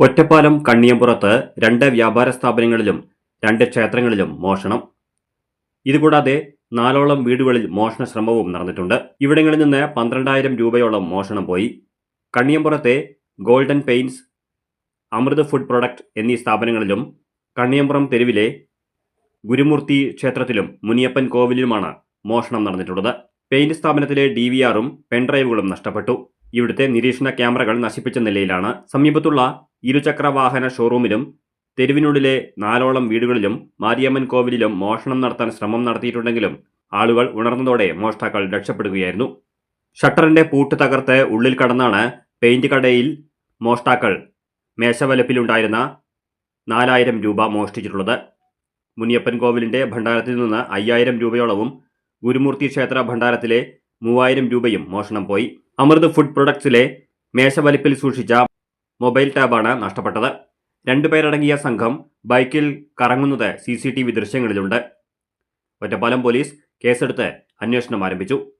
ഒറ്റപ്പാലം കണ്ണിയമ്പുറത്ത് രണ്ട് വ്യാപാര സ്ഥാപനങ്ങളിലും രണ്ട് ക്ഷേത്രങ്ങളിലും മോഷണം. ഇതുകൂടാതെ നാലോളം വീടുകളിൽ മോഷണ ശ്രമവും നടന്നിട്ടുണ്ട്. ഇവിടങ്ങളിൽ നിന്ന് പന്ത്രണ്ടായിരം രൂപയോളം മോഷണം പോയി. കണ്ണിയമ്പുറത്തെ golden paints Amrit food product എന്നീ സ്ഥാപനങ്ങളിലും കണ്ണിയമ്പുറം തെരുവിലെ ഗുരുമൂർത്തി ക്ഷേത്രത്തിലും മുനിയപ്പൻ കോവിലിലുമാണ് മോഷണം നടന്നിട്ടുള്ളത്. പെയിന്റ് സ്ഥാപനത്തിലെ ഡി വി ആറും പെൻഡ്രൈവുകളും നഷ്ടപ്പെട്ടു. ഇവിടുത്തെ നിരീക്ഷണ ക്യാമറകൾ നശിപ്പിച്ച നിലയിലാണ്. സമീപത്തുള്ള ഇരുചക്ര വാഹന ഷോറൂമിലും തെരുവിനുള്ളിലെ നാലോളം വീടുകളിലും മാരിയമ്മൻ കോവിലിലും മോഷണം നടത്താൻ ശ്രമം നടത്തിയിട്ടുണ്ടെങ്കിലും ആളുകൾ ഉണർന്നതോടെ മോഷ്ടാക്കൾ രക്ഷപ്പെടുകയായിരുന്നു. ഷട്ടറിന്റെ പൂട്ട് തകർത്ത് ഉള്ളിൽ കടന്നാണ് പെയിന്റ് കടയിൽ മോഷ്ടാക്കൾ മേശവലപ്പിലുണ്ടായിരുന്ന നാലായിരം രൂപ മോഷ്ടിച്ചിട്ടുള്ളത്. മുനിയപ്പൻ കോവിലിന്റെ ഭണ്ഡാരത്തിൽ നിന്ന് അയ്യായിരം രൂപയോളവും ഗുരുമൂർത്തി ക്ഷേത്ര ഭണ്ഡാരത്തിലെ മൂവായിരം രൂപയും മോഷണം പോയി. അമൃത് ഫുഡ് പ്രൊഡക്ട്സിലെ മേശവലിപ്പിൽ സൂക്ഷിച്ച മൊബൈൽ ടാബാണ് നഷ്ടപ്പെട്ടത്. രണ്ടുപേരടങ്ങിയ സംഘം ബൈക്കിൽ കറങ്ങുന്നത് സി സി ടി വി ദൃശ്യങ്ങളിലുണ്ട്. ഒറ്റപ്പാലം പോലീസ് കേസെടുത്ത് അന്വേഷണം ആരംഭിച്ചു.